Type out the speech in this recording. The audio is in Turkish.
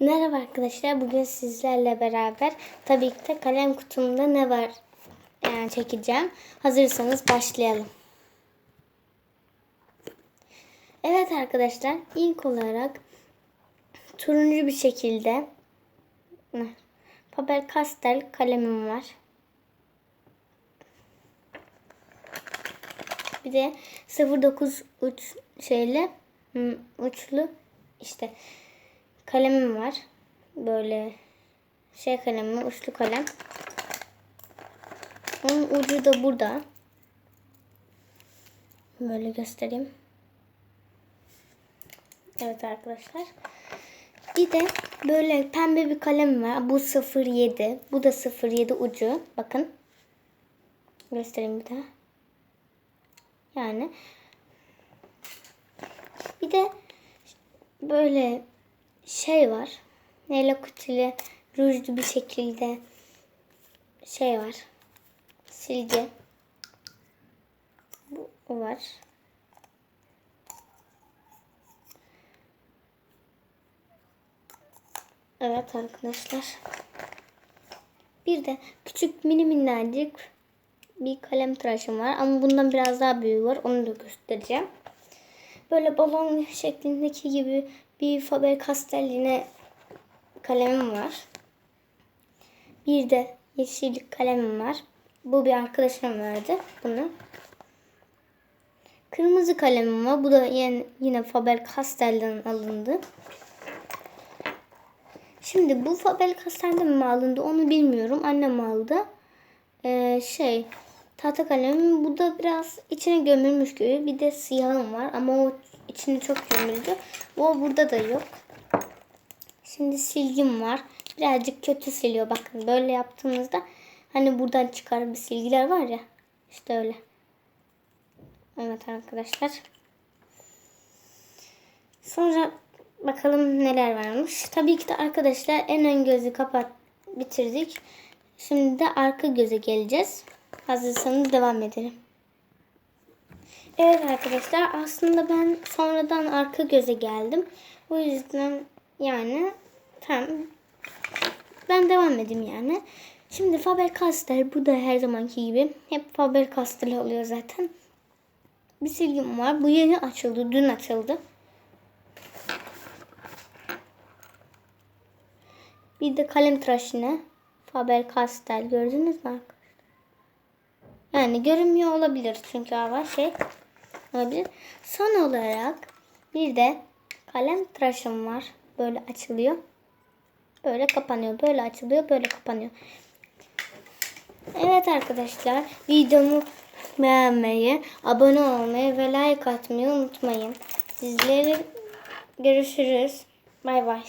Merhaba arkadaşlar. Bugün sizlerle beraber tabii ki de kalem kutumda ne var yani çekeceğim. Hazırsanız başlayalım. Evet arkadaşlar ilk olarak turuncu bir şekilde Faber Castell kalemim var. Bir de 09 uç şeyle uçlu işte kalemim var. Böyle şey kalemi, uçlu kalem. Onun ucu da burada. Böyle göstereyim. Evet arkadaşlar. Bir de böyle pembe bir kalem var. Bu 07. Bu da 07 ucu. Bakın. Göstereyim bir daha. Yani. Bir de böyle şey var. Neyle kutili rujlu bir şekilde şey var. Silgi. Bu var. Evet arkadaşlar. Bir de küçük mini minnacık bir kalem tıraşım var. Ama bundan biraz daha büyüğü var. Onu da göstereceğim. Böyle balon şeklindeki gibi bir Faber Castell yine kalemim var. Bir de yeşil kalemim var. Bu bir arkadaşım verdi bunu. Kırmızı kalemim var. Bu da yine, yine Faber Castell'den alındı. Şimdi bu Faber Castell'den mi alındı onu bilmiyorum. Annem aldı. Ee, şey tahta kalemim. Bu da biraz içine gömülmüş gibi. Bir de siyahım var ama o içine çok gömüldü. O burada da yok. Şimdi silgim var. Birazcık kötü siliyor. Bakın böyle yaptığımızda hani buradan çıkar bir silgiler var ya. İşte öyle. Evet arkadaşlar. Sonra bakalım neler varmış. Tabii ki de arkadaşlar en ön gözü kapat bitirdik. Şimdi de arka göze geleceğiz. Hazırsanız devam edelim. Evet arkadaşlar aslında ben sonradan arka göze geldim. O yüzden yani tamam ben devam edeyim yani. Şimdi Faber Castell bu da her zamanki gibi. Hep Faber Castell oluyor zaten. Bir silgim var. Bu yeni açıldı. Dün açıldı. Bir de kalem tıraş yine. Faber Castell gördünüz mü arkadaşlar? Yani görünmüyor olabilir çünkü hava şey olabilir. Son olarak bir de kalem tıraşım var. Böyle açılıyor. Böyle kapanıyor. Böyle açılıyor. Böyle kapanıyor. Evet arkadaşlar videomu beğenmeyi, abone olmayı ve like atmayı unutmayın. Sizleri görüşürüz. Bay bay.